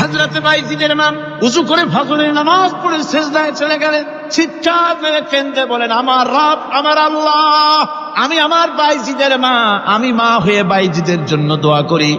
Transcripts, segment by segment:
হাজরাতে বাইজিদের নাম উঁচু করে ফজরের নামাজ পড়ে শেষদায় চলে গেলেন। চিৎকার কেন্দ্রে বলেন, আমার রব, আমার আল্লাহ, আমি আমার বাইজিদের মা, আমি মা হয়ে বাইজিদের জন্য দোয়া করি।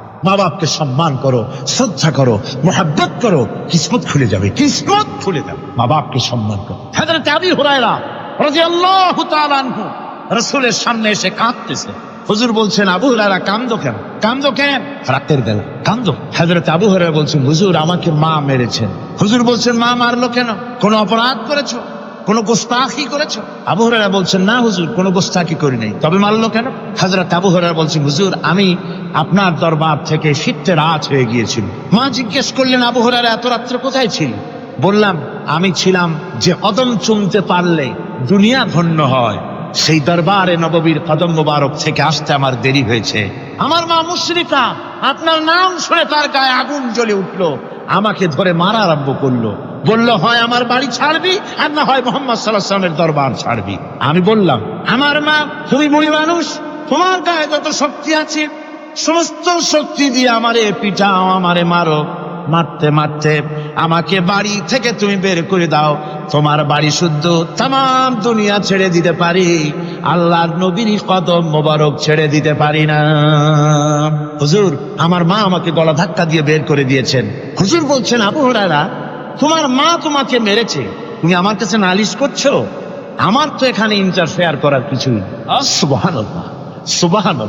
মা বাপকে সম্মান করো, শ্রদ্ধা করো, মোহাব্বত করো, কিসমত খুলে যাবে, কিসমত খুলে যাবে। মা বাপকে সম্মান করো। হাজরত আবি হুরায়রা রাদিয়াল্লাহু তাআলা আনহু রাসূলের সামনে এসে কাঁদতেছে। হুজুর বলছেন, আবু হুরায়রা, কান্দো কেন? কান্দো কেন? রাতের বেলা, কান্দো? হাজরত আবু হুরায়রা বলছেন, হুজুর, আমাকে মা মেরেছেন। হুজুর বলছেন, মা মারলো কেন? কোন অপরাধ করেছ? কোন গোস্তাখি করেছ? আবু হরারা বলছেন, না হুজুর, কোন গোস্তাখি করি নাই। তবে মারলো কেন? হাজরত আবু হরারা বলছেন, হুজুর, আমি আপনার দরবার থেকে শীতে রাত হয়ে গিয়েছিল। মা জিজ্ঞেস করলেন, আবু হরারা এত রাত্রে কোথায় ছিল? বললাম, আমি ছিলাম যে কদম চুমতে পারলে দুনিয়া ধন্য হয়। সেই দরবারে নববীর কদম মোবারক থেকে আসতে আমার দেরি হয়েছে। আমার মা মুশরিকা, আপনার নাম শুনে তার গায়ে আগুন জ্বলে উঠল। আমাকে ধরে মারা আরম্ভ করল। বলল, হয় আমার বাড়ি ছাড়বি আর না হয় মোহাম্মদ সাল্লাহ সাল্লামের দরবার ছাড়বি। আমি বললাম, আমার মা, তুমি বুড়ি মানুষ, তোমার গায়ে যত শক্তি আছে, সমস্ত শক্তি দিয়ে আমারে পিঠাও আমারে মারো। মারতে মারতে আমাকে বাড়ি থেকে তুমি বের করে দাও। তোমার বাড়ি শুদ্ধ তাম দুনিয়া ছেড়ে দিতে পারি। আল্লাহর নবীর কদম মোবারক ছেড়ে দিতে পারি না। হুজুর, আমার মা আমাকে গলা ধাক্কা দিয়ে বের করে দিয়েছেন। হুজুর বলছেন, আবু হরারা তোমার মা তোমাকে মেরেছে। তুমি আমার কাছে নালিশ করছ? আমার তো এখানে ইন্টারফেয়ার করার কিছুই সুবাহান সুবাহান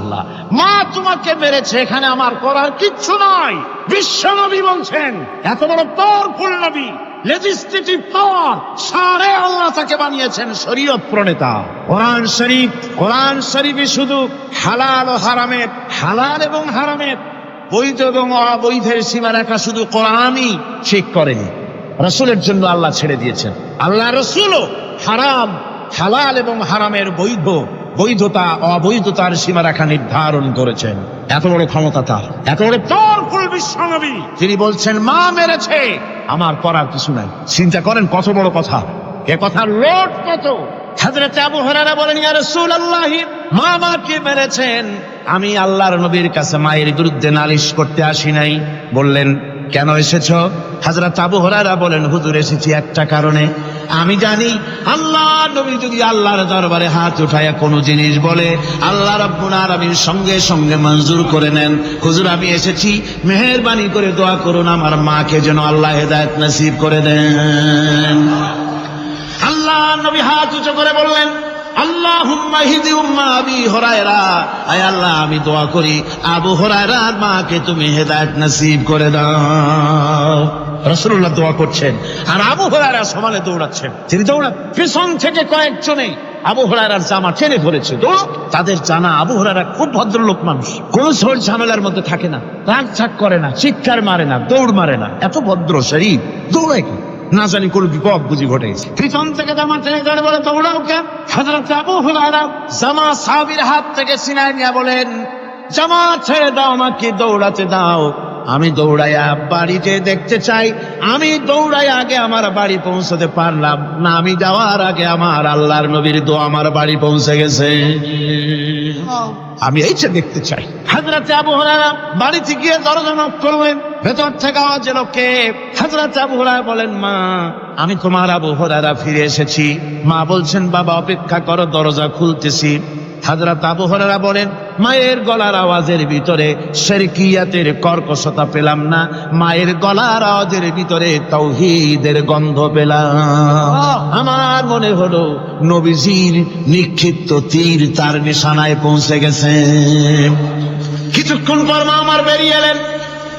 মা তোমাকে মেরেছে এখানে আমার করার কিচ্ছু নাই। বিশ্বনবী বলছেন এত বড় পাওয়ারফুল নবী লেজিসলেটিভ পাওয়ার সারে আল্লাহ তাকে বানিয়েছেন শরীয়ত প্রণেতা। কোরআন শরীফ কোরআন শরীফে শুধু হালাল ও হারামের হালাল এবং হারামের বৈধ এবং অবৈধের সীমারেখা শুধু কোরআনই ঠিক করেনি। রসুলের জন্য আল্লাহ ছেড়ে দিয়েছেন। আল্লাহ রসুলও হারাম, হালাল এবং হারামের বৈধ, বৈধতা, অবৈধতার সীমারেখা নির্ধারণ করেছেন। এত বড় ক্ষমতা তার, এত বড় পাওয়ারফুল বিশ্বনবী। তিনি বলছেন, মা মেরেছে, আমার করার কিছু নাই। চিন্তা করেন কত বড় কথা। এ কথার লোট কত? হাজরত আবু হরারা বলেন, ইয়া রাসূলুল্লাহ, মা মাকে মেরেছেন। আমি আল্লাহর নবীর কাছে মায়ের বিরুদ্ধে নালিশ করতে আসি নাই। বললেন কেন এসেছ? হাজরত আবু হরারা বলেন, হুজুর, এসেছি একটা কারণে। আমি জানি আল্লাহ নবী যদি আল্লাহর দরবারে হাত উঠায়, কোনো জিনিস বলে, আল্লাহ রাব্বুল আলামিন সঙ্গে সঙ্গে মঞ্জুর করে নেন। হুজুর, আমি এসেছি, মেহেরবানি করে দোয়া করুন, আমার মাকে যেন আল্লাহ হেদায়েত নসিব করে দেন। আল্লাহ নবী হাত উঁচু করে বললেন আল্লাহ, আমি দোয়া করি, আবু হরায়রার মাকে তুমি হেদায়ত নসিব করে দাও। রসুল্লাহ দোয়া করছেন, আর আবু হরায়রা সমানে দৌড়াচ্ছেন। তিনি দৌড়া পিছন থেকে কয়েকজনে আবু হরায়রার জামা টেনে ধরেছে। দৌড় তাদের জানা আবু হরায়রা খুব ভদ্রলোক মানুষ। কোন ঝোল ঝামেলার মধ্যে থাকে না, রাগ ছাক করে না, চিৎকার মারে না, দৌড় মারে না। এত ভদ্র শরীর দৌড়ায় কি? না জানি কোন বিপদ বুঝি ঘটে পিছন থেকে জামা টেনে ধরে বলে দৌড়াও কেন হাজরত আবু হুরায়রা জামা সাহাবীর হাত থেকে সিনাই নিয়ে বলেন জামা ছেড়ে দাও আমাকে দৌড়াতে দাও। আমি দৌড়াইয়া বাড়িতে দেখতে চাই। আমি দৌড়াই আগে আমার বাড়ি পৌঁছতে পারলাম না। আমি যাওয়ার আগে আমার আল্লাহর নবীর দো আমার বাড়ি পৌঁছে গেছে। আমি এইটা দেখতে চাই। হাজরাতে আবু হুরায়রা বাড়িতে গিয়ে দরজা নক করলেন। ভেতর থেকে আওয়াজ এলো কে? হাজরাতে আবু হুরায়রা বলেন, মা, আমি তোমার আবু হুরায়রা ফিরে এসেছি। মা বলছেন, বাবা, অপেক্ষা করো, দরজা খুলতেছি। হাজরাত আবু হুরায়রা বলেন, মায়ের গলার আওয়াজের ভিতরে শেরকিয়াতের কর্কশতা পেলাম না। মায়ের গলার আওয়াজের ভিতরে তৌহিদের গন্ধ পেলাম। আমার মনে হলো, নবীজির নিক্ষিপ্ত তীর তার নিশানায় পৌঁছে গেছে। কিছুক্ষণ পর মা আমার বেরিয়ে এলেন।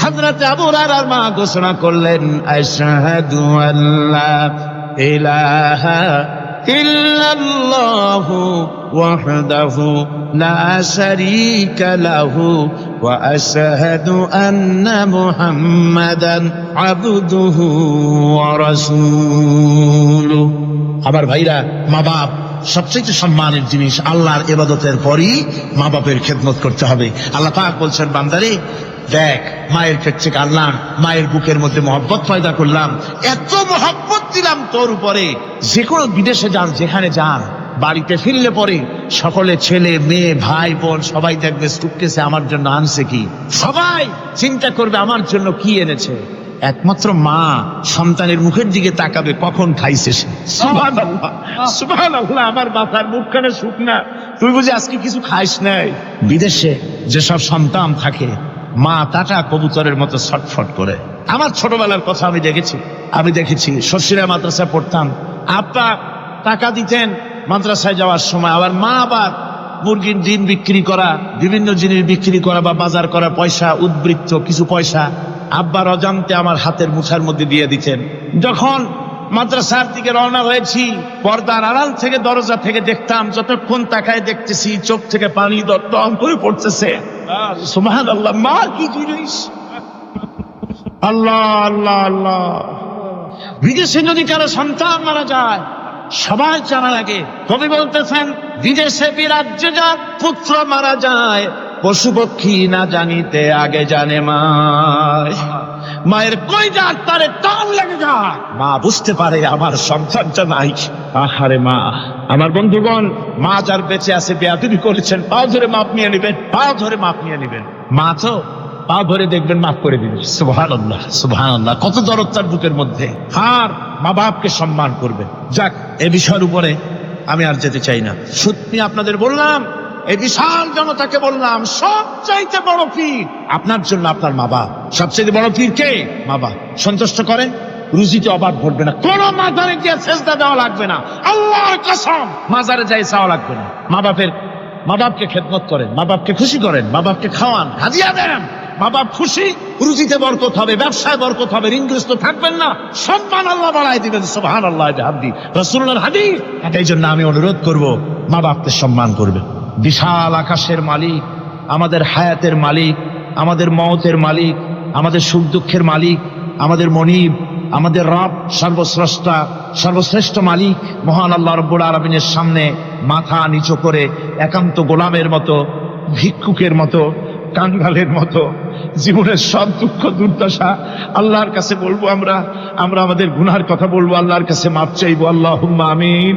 হজরত আবু আর মা ঘোষণা করলেন, আশহাদু আল্লাহ ইলাহা ইল্লাল্লাহু ওয়াহদাহু লা শারীকা লাহু ওয়া আশহাদু আন্না মুহাম্মাদান আবদুহু ওয়া রাসূলুহু আমার ভাইরা মা বাপ সবচেয়ে সম্মানের জিনিস আল্লাহর এবাদতের পরই মা বাপের খেদমত করতে হবে। আল্লাহ পাক বলছেন, বান্দারে দেখ, মায়ের পেট থেকে আনলাম, মায়ের বুকের মধ্যে মহব্বত পয়দা করলাম, এত মহব্বত দিলাম তোর উপরে। যে কোনো বিদেশে যান, যেখানে যান, বাড়িতে ফিরলে পরে সকলে ছেলে, মেয়ে, ভাই, বোন, সবাই দেখবে সুটকেসে আমার জন্য আনছে কি? সবাই চিন্তা করবে আমার জন্য কি এনেছে। একমাত্র মা সন্তানের মুখের দিকে তাকাবে, কখন খাইছে সে। আমার মাথার মুখখানে শুকনা তুই বুঝি আজকে কিছু খাইস নাই? বিদেশে যেসব সন্তান থাকে মা তাটা কবুতরের মতো ছটফট করে। আমার ছোটবেলার কথা আমি দেখেছি। আমি দেখেছি শশীরা মাদ্রাসায় পড়তাম। আপা টাকা দিতেন মাদ্রাসায় যাওয়ার সময়। আবার মা আবার মুরগির ডিম বিক্রি করা, বিভিন্ন জিনিস বিক্রি করা বা বাজার করা, পয়সা, উদ্বৃত্ত, কিছু পয়সা আব্বার অজান্তে আমার হাতের মুছার মধ্যে দিয়ে দিতেন। যখন মাদ্রাসার দিকে রওনা হয়েছি, পর্দার আড়াল থেকে দরজা থেকে দেখতাম, যতক্ষণ তাকায় দেখতেছি, চোখ থেকে পানি দত্তম করে পড়তেছে। আল্লাহ মা কি জিনিস? আল্লাহ আল্লাহ আল্লাহ। বিদেশে যদি কারও সন্তান মারা যায়, সবাই জানা লাগে কবি বলতেছেন, বিদেশে বিরাজ্যে যা, পুত্র মারা যায়, পশু পক্ষী না জানিতে আগে জানে মায়। মায়ের কই যাক তারে টান লেগে যায় মা বুঝতে পারে আমার সন্তানটা নাই। আহারে মা আমার বন্ধুগণ মা যার বেঁচে আছে বেয়াদুরি করেছেন পা ধরে মাপ নিয়ে নেবেন পা ধরে মাপ নিয়ে নেবেন। মা তো পা ধরে দেখবেন মাফ করে দিবেন। আল্লাহ সুবহান আল্লাহ কত দরদ তার বুকের মধ্যে। আর মা বাপকে সম্মান করবেন। যাক এ বিষয়ের উপরে আমি আর যেতে চাই না। সত্যি আপনাদের বললাম এই বিশাল জনতাকে বললাম সব চাইতে বড় পীর আপনার জন্য আপনার মা বাপ। সবচেয়ে বড় পীর কে? বাপ। সন্তুষ্ট করেন? রুজিতে অবাধ ঘটবে না। কোন মাজারে গিয়ে চেষ্টা দেওয়া লাগবে না। আল্লাহর কসম! মাজারে যাই চাওয়া লাগবে না। মা বাপের, মা বাপকে খেদমত করেন, মা বাপকে খুশি করেন, মা বাপকে খাওয়ান, হাজিয়া দেন। মা বাপ খুশি, রুজিতে বরকত হবে, ব্যবসায় বরকত হবে, ঋণগ্রস্ত থাকবেন না। সম্মান আল্লাহ বাড়াই দিবেন সুবহান আল্লাহ হাদি রসুল্লাহর হাদি এই জন্য আমি অনুরোধ করব, মা বাপকে সম্মান করবেন। বিশাল আকাশের মালিক, আমাদের হায়াতের মালিক, আমাদের মতের মালিক, আমাদের সুখ দুঃখের মালিক, আমাদের মনিব, আমাদের রব সর্বশ্রেষ্ঠা সর্বশ্রেষ্ঠ মালিক, মহান আল্লাহ রব্বুল আলমিনের সামনে মাথা নিচু করে একান্ত গোলামের মতো, ভিক্ষুকের মতো, কাঙ্গালের মতো, জীবনের সব দুঃখ দুর্দশা আল্লাহর কাছে বলব আমরা আমরা আমাদের গুনার কথা বলব, আল্লাহর কাছে মাপ চাইব আল্লাহ আমিন।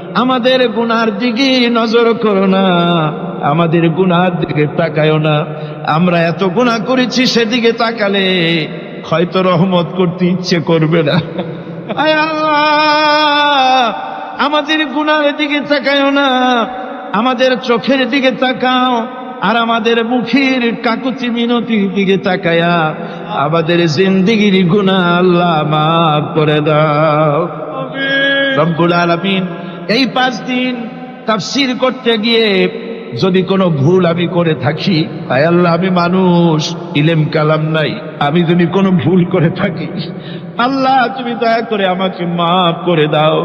আমাদের গুনার দিকে নজর করো না আমাদের গুনার দিকে তাকায়ও না। আমরা এত গুনাহ করেছি সেদিকে তাকালে হয়তো রহমত করতে ইচ্ছে করবে না। আমাদের গুনার দিকে তাকায়ও না আমাদের চোখের দিকে তাকাও আর আমাদের মুখের কাকুতি মিনতির দিকে তাকায়া আমাদের জিন্দিগির গুনাহ আল্লাহ মাফ করে দাও। রব্বুল আলামিন এই পাঁচ দিন তাফসির করতে গিয়ে যদি কোনো ভুল আমি করে থাকি আয় আল্লাহ আমি মানুষ ইলেম কালাম নাই আমি যদি কোনো ভুল করে থাকি আল্লাহ তুমি দয়া করে আমাকে মাফ করে দাও।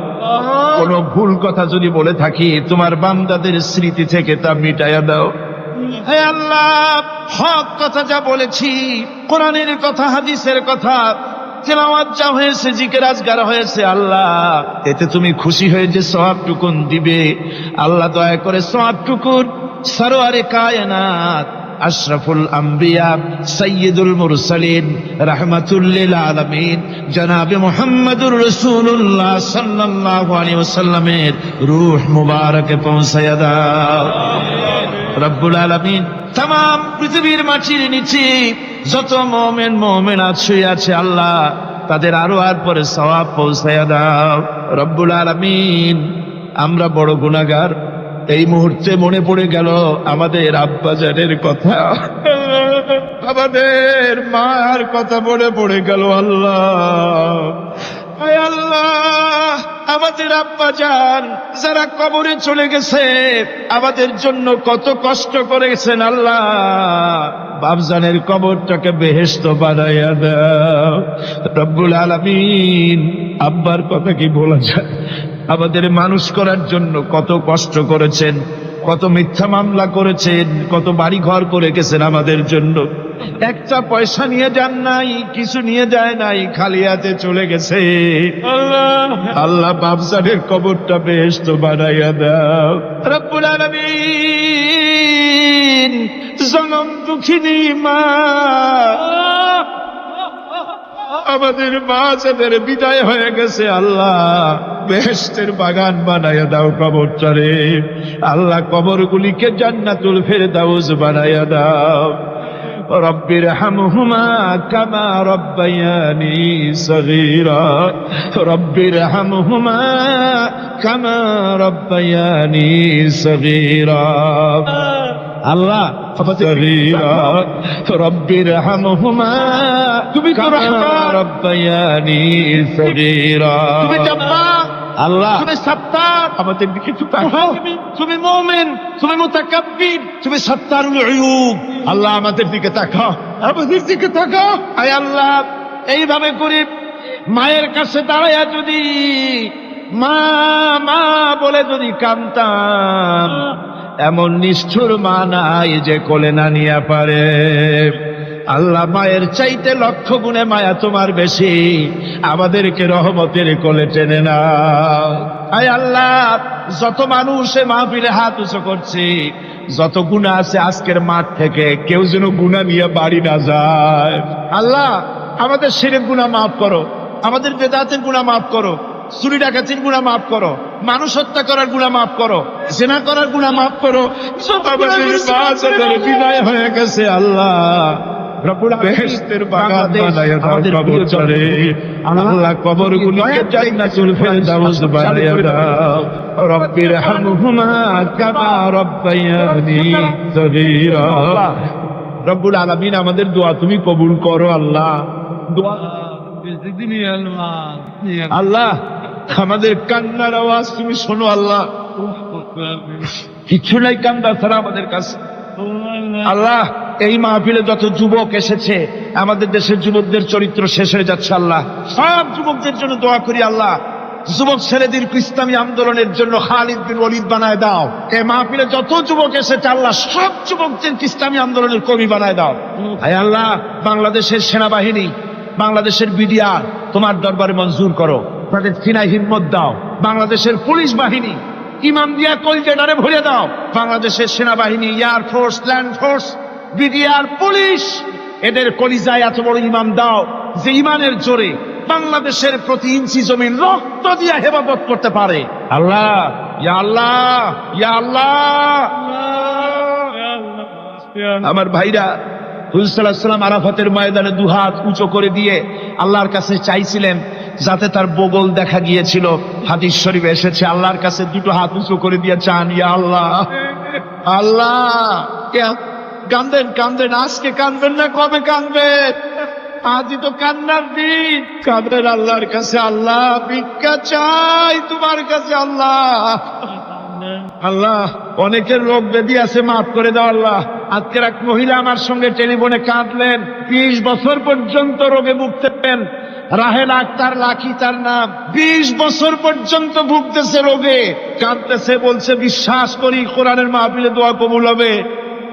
কোনো ভুল কথা যদি বলে থাকি তোমার বান্দাদের স্মৃতি থেকে তা মিটাইয়া দাও। হে আল্লাহ হক কথা যা বলেছি কোরআনের কথা হাদিসের কথা তেলাওয়াত যা হয়েছে জিকের আজগার হয়েছে আল্লাহ এতে তুমি খুশি হয়ে যে সব টুকুন দিবে। আল্লাহ দয়া করে সব টুকুন সরোয়ারে কায়নাত আশরাফুল আম্বিয়া সৈয়দুল মুরসালিন রাহমাতুল্লিল আলামিন জনাবে মুহাম্মদুর রাসূলুল্লাহ সাল্লাল্লাহু আলাইহি ওয়াসাল্লামের রূহ মুবারকে পৌঁছায়া দাও। রব্বুল আলামিন তাম পৃথিবীর মাটির নিচে যত মোমেন মোমেন আছে আছে আল্লাহ, তাদের আরও আর পরে সওয়াব পৌঁছায়া দাও। রব্বুল আলামিন, আমরা বড় গুনাহগার। এই মুহূর্তে মনে পড়ে গেল আমাদের আব্বাজানের কথা। আমাদের মার কথা মনে পড়ে গেল আল্লাহ। আল্লাহ। আমাদের আব্বা যান, যারা কবরে চলে গেছে, আমাদের জন্য কত কষ্ট করেছেন আল্লাহ। বাবজানের কবরটাকে বেহেস্ত বানাইয়া দাও। রব্বুল আলমিন, আব্বার কথা কি বলা যায়? আমাদের মানুষ করার জন্য কত কষ্ট করেছেন। কত মিথ্যা মামলা করেছেন কত বাড়ি ঘর করে গেছেন আমাদের জন্য। একটা পয়সা নিয়ে যান নাই কিছু নিয়ে যায় নাই খালি হাতে চলে গেছে। আল্লাহ। আল্লাহ বাবসানের কবরটা বেশ তো বানাইয়া দাও। রব্বুল আলামিন জনম দুঃখিনী মা আমাদের মাঝেদের বিদায় হয়ে গেছে, আল্লাহ বেহেস্তের বাগান বানাইয়া দাও কবর চরে আল্লাহ কবর গুলিকে জান্নাতুল ফেরদাউস বানাইয়া দাও। রব্বির হামহুমা কামা রব্বায়ানি সগীরা। রব্বির হামহুমা কামা রব্বায়ানি সগীরা। আল্লাহ তুমি তুমি আল্লাহ। সত্তার? আমাদের দিকে তুমি আল্লাহ আমাদের দিকে তাকাও। আমাদের দিকে তাকাও। আয় আল্লাহ এইভাবে করে মায়ের কাছে দাঁড়াইয়া যদি মা মা বলে যদি কান্তাম এমন নিষ্ঠুর মা নাই যে কোলে না নিয়ে পারে। আল্লাহ মায়ের চাইতে লক্ষ গুণে মায়া তোমার বেশি। আমাদেরকে রহমতের কোলে টেনে না আয় আল্লাহ, যত মানুষ মাহফিলে হাত উঁচু করছে, যত গুণা আছে আজকের মাঠ থেকে, কেউ যেন গুণা নিয়ে বাড়ি না যায়। আল্লাহ, আমাদের সিরের গুণা মাফ করো, আমাদের বেদাতের গুণা মাফ করো। চুরি ডাকাতির গুণা মাফ করো মানুষ হত্যা করার গুণা মাফ করো জেনা করার গুণা মাফ করো বিদায় হয়ে গেছে আল্লাহ। জান্নাতুল ফেরদাউস দাও। রব্বির হামহুমা কামা রব্বায়ানি সগীরা। রব্বুল আলামিন আমাদের দোয়া তুমি কবুল করো আল্লাহ। দোয়া আল্লাহ। আমাদের কান্নার আওয়াজ তুমি শোনো আল্লাহ। কিছু নাই কান্দা ছাড়া আমাদের কাছে। আল্লাহ, এই মাহফিলে যত যুবক এসেছে, আমাদের দেশের যুবকদের চরিত্র শেষ হয়ে যাচ্ছে আল্লাহ। সব যুবকদের জন্য দোয়া করি আল্লাহ। যুবক ছেলেদের ইসলামী আন্দোলনের জন্য খালিদ বিন বানায় দাও। এই মাহফিলে যত যুবক এসেছে আল্লাহ, সব যুবকদের ইসলামী আন্দোলনের কবি বানায় দাও। হায় আল্লাহ, বাংলাদেশের সেনাবাহিনী, বাংলাদেশের বিডিআর, তোমার দরবারে মঞ্জুর করো। তাদের সিনাই হিম্মত দাও। বাংলাদেশের পুলিশ বাহিনী, ইমাম দিয়া কলজেডারে ভরে দাও। বাংলাদেশের সেনাবাহিনী air force land force BDR police, এদের কলিজায় এত বড় ইমান দাও, যে ইমানের জোরে বাংলাদেশের প্রতি ইঞ্চি জমিন রক্ত দিয়ে হেফাজত করতে পারে। আল্লাহ, ইয়া আল্লাহ ইয়া আল্লাহ। আমার ভাইরা হুজুরাল্লাহাম আরাফাতের ময়দানে দুহাত উঁচু করে দিয়ে আল্লাহর কাছে চাইছিলেন যাতে তার বগল দেখা গিয়েছিল। হাদিস শরীফে এসেছে, আল্লাহর কাছে দুটো হাত উঁচু করে দিয়ে চান, ইয়া আল্লাহ আল্লাহ কান্দেন কান্দেন, আজকে কান্দবেন না, কবে কান্দবেন আজই তো কান্নার দিন। কাঁদেন আল্লাহর কাছে, আল্লাহ, ভিক্ষা চাই তোমার কাছে, আল্লাহ। আল্লাহ, অনেকের রোগ ব্যাধি আছে, মাফ করে দাও, আল্লাহ। আজকের এক মহিলা আমার সঙ্গে টেলিফোনে কাঁদলেন। বিশ বছর পর্যন্ত রোগে ভুগতেন। রাহেল আক্তার লাখি তার নাম। বিশ বছর পর্যন্ত ভুগতেছে রোগে। কাঁদতেছে, বলছে, বিশ্বাস করি, কোরআনের মাহফিলে দোয়া কবুল হবে।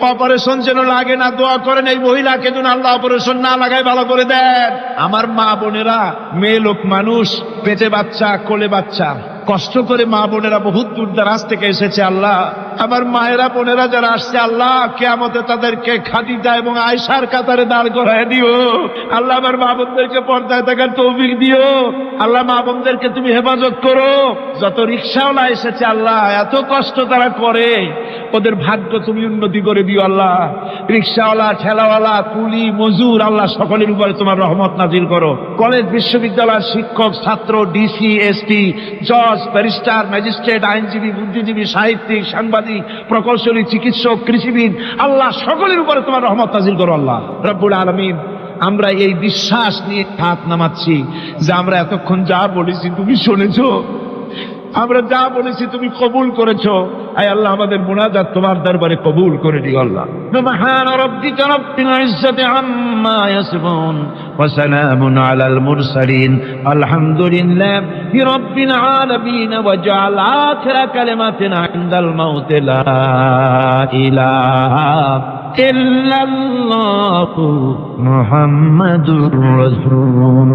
অপারেশন যেন লাগে না, দোয়া করেন এই মহিলাকে, যেন আল্লাহ অপারেশন না লাগায়, ভালো করে দেন। আমার মা বোনেরা, মেয়ে লোক মানুষ, পেটে বাচ্চা, কোলে বাচ্চা। কষ্ট করে মা বোনেরা বহুত দূর দারাজ থেকে এসেছে, আল্লাহ। আমার মায়েরা, বোনেরা যারা আসছে, আল্লাহ কেমতে তাদেরকে খাদিজা এবং আয়সার কাতারে দাঁড় করায় দিও। আল্লাহ আমার মা বোনদেরকে পর্দায় থাকার তৌফিক দিও। আল্লাহ মা বোনদেরকে তুমি হেফাজত করো। যত রিক্সাওয়ালা এসেছে, আল্লাহ, এত কষ্ট তারা করে। ওদের ভাগ্য তুমি উন্নতি করে দিও, আল্লাহ। রিক্সাওয়ালা, ঠেলাওয়ালা, কুলি, মজুর, আল্লাহ, সকলের উপরে তোমার রহমত নাজিল করো। কলেজ, বিশ্ববিদ্যালয়ের শিক্ষক, ছাত্র, ডিসি এসপি জজ ব্যারিস্টার ম্যাজিস্ট্রেট আইনজীবী, বুদ্ধিজীবী, সাহিত্যিক, সাংবাদিক, প্রকৌশলী, চিকিৎসক, কৃষিবিদ, আল্লাহ সকলের উপরে তোমার রহমত নাজিল করো আল্লাহ। রব্বুল আলমিন, আমরা এই বিশ্বাস নিয়ে হাত নামাচ্ছি যে আমরা এতক্ষণ যা বলেছি তুমি শুনেছো। আমরা যা বলেছি তুমি কবুল করেছ। আয় আল্লাহ, আমাদের মুনাজাত তোমার দরবারে কবুল করে দিও আল্লাহ। সুবহান রাব্বিকা রাব্বিল ইজ্জাতি আম্মা ইয়াসিফুন আলাল মুরসালিন। আলহামদুলিল্লাহি রাব্বিল আলামিন, ওয়া জাআল আখিরা কালিমাতিনা ইনদাল মাউত, লা ইলাহা ইল্লাল্লাহু মুহাম্মাদুর রাসূল